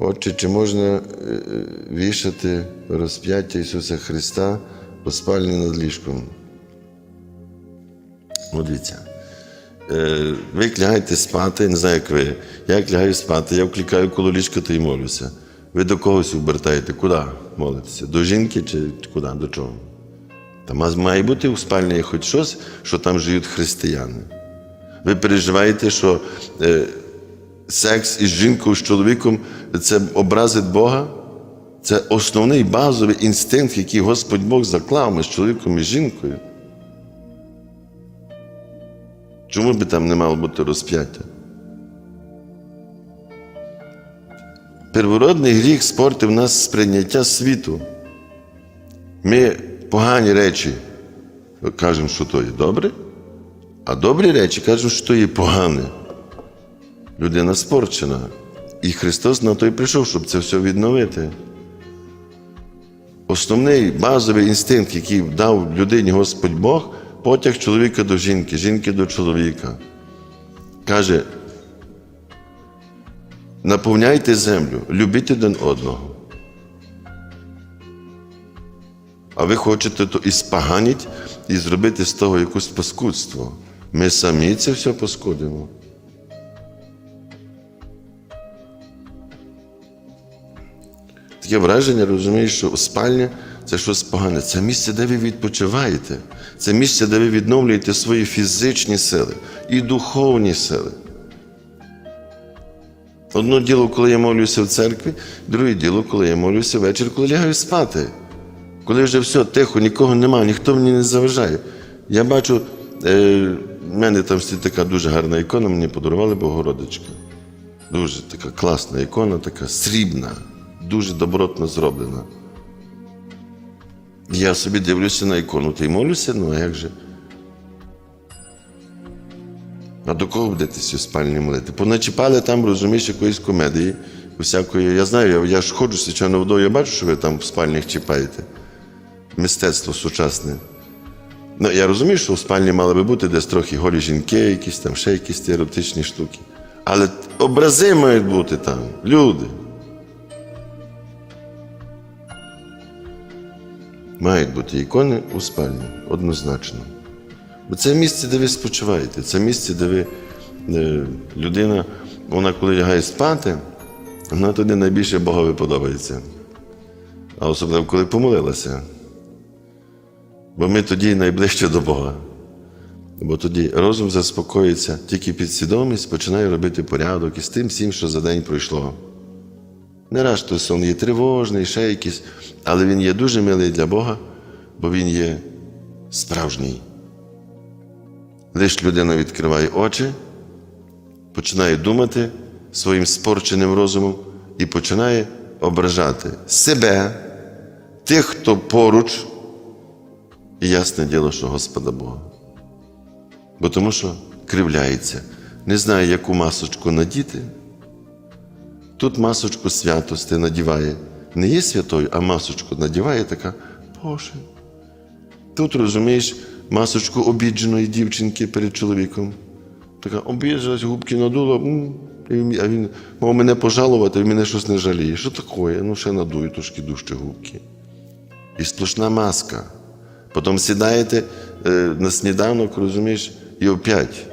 Отче, чи можна е, е, вішати розп'яття Ісуса Христа у спальні над ліжком? От Е, Ви лягаєте спати, не знаю, як ви. Я як лягаю спати, я вкликаю коло ліжка та й молюся. Ви до когось обертаєте? Куди молитеся? До жінки чи куди? До чого? Та ма- має бути у спальні хоч щось, що там живуть християни. Ви переживаєте, що секс із жінкою, з чоловіком це образить Бога? Це основний базовий інстинкт, який Господь Бог заклав між чоловіком і жінкою. Чому би там не мало бути розп'яття? Первородний гріх спортив нас сприйняття світу. Ми погані речі кажемо, що то є добре, а добрі речі кажуть, що то є погане. Людина спорчена. І Христос на то й прийшов, щоб це все відновити. Основний базовий інстинкт, який дав людині Господь Бог, потяг чоловіка до жінки, жінки до чоловіка. Каже, наповняйте землю, любіть один одного. А ви хочете то і і зробити з того якусь паскудство. Ми самі це все паскудимо. Таке враження, розумієш, що спальня це щось погане. Це місце, де ви відпочиваєте. Це місце, де ви відновлюєте свої фізичні сили і духовні сили. Одно діло, коли я молюся в церкві, друге діло, коли я молюся ввечері, коли лягаю спати. Коли вже все тихо, нікого немає, ніхто мені не заважає. Я бачу, е, в мене там стоїть така дуже гарна ікона, мені подарували Богородичка. Дуже така класна ікона, така срібна, дуже добротно зроблена. Я собі дивлюся на ікону, й молюся, ну а як же? А до кого будете у спальні молити? Поначіпали там, розумієш, якоїсь комедії, всякої. Я знаю, я, я ж ходжу свячано вдома, я бачу, що ви там в спальнях чіпаєте. Мистецтво сучасне. Ну, я розумію, що в спальні мали би бути десь трохи голі жінки, якісь там ще якісь еротичні штуки. Але образи мають бути там, люди. Мають бути ікони у спальні, однозначно. Бо це місце, де ви спочиваєте, це місце, де ви е, людина, вона коли лягає спати, вона туди найбільше Богові подобається. А особливо, коли помолилася. Бо ми тоді найближче до Бога. Бо тоді розум заспокоїться, тільки підсвідомість починає робити порядок із тим всім, що за день пройшло. Не раз той сон є тривожний, ще якийсь, але він є дуже милий для Бога, бо він є справжній. Лиш людина відкриває очі, починає думати своїм спорченим розумом і починає ображати себе, тих, хто поруч, і ясне діло, що Господа Бога. Бо тому що кривляється, не знає, яку масочку надіти. Тут масочку святости надіває. Не є святою, а масочку надіває така, Боже. Тут, розумієш, масочку обідженої дівчинки перед чоловіком. Така обіджалась, губки надула, а він мав мене пожалувати, він мене щось не жаліє. Що таке? Ну, ще надую трошки дужче губки. І сплошна маска. Потім сідаєте е, на сніданок, розумієш, і опять.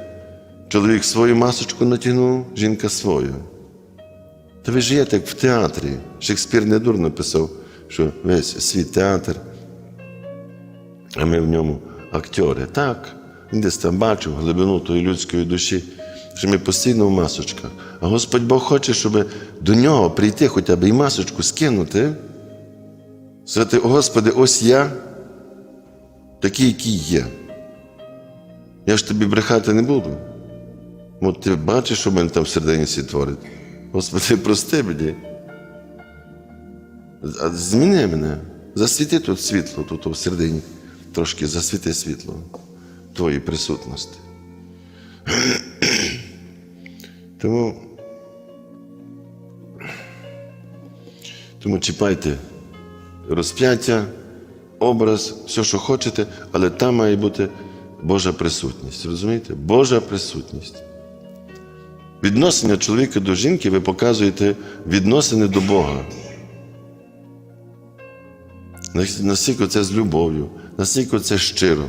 Чоловік свою масочку натягнув, жінка свою. Та ви живете як в театрі. Шекспір не дурно писав, що весь світ театр, а ми в ньому актери. Так, він десь там бачив глибину тої людської душі, що ми постійно в масочках. А Господь Бог хоче, щоб до нього прийти, хоча б і масочку скинути. Сказати, Господи, ось я, такий, який є. Я ж тобі брехати не буду. От ти бачиш, що в мене там всередині світ творить. Господи, прости мені. Зміни мене. Засвіти тут світло, тут всередині. Трошки засвіти світло твоєї присутності. Тому, тому чіпайте розп'яття, образ, все, що хочете, але там має бути Божа присутність. Розумієте? Божа присутність. Відношення чоловіка до жінки ви показуєте відносини до Бога. Наскільки це з любов'ю, наскільки це щиро.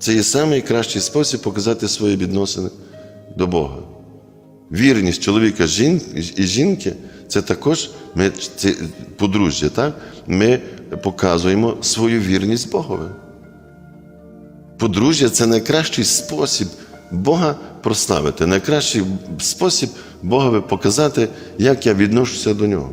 Це є найкращий спосіб показати свої відносини до Бога. Вірність чоловіка і жінки це також ми, це подружжя, так? ми показуємо свою вірність Богові. Подружжя це найкращий спосіб Бога прославити, найкращий спосіб Богові показати, як я відношуся до нього.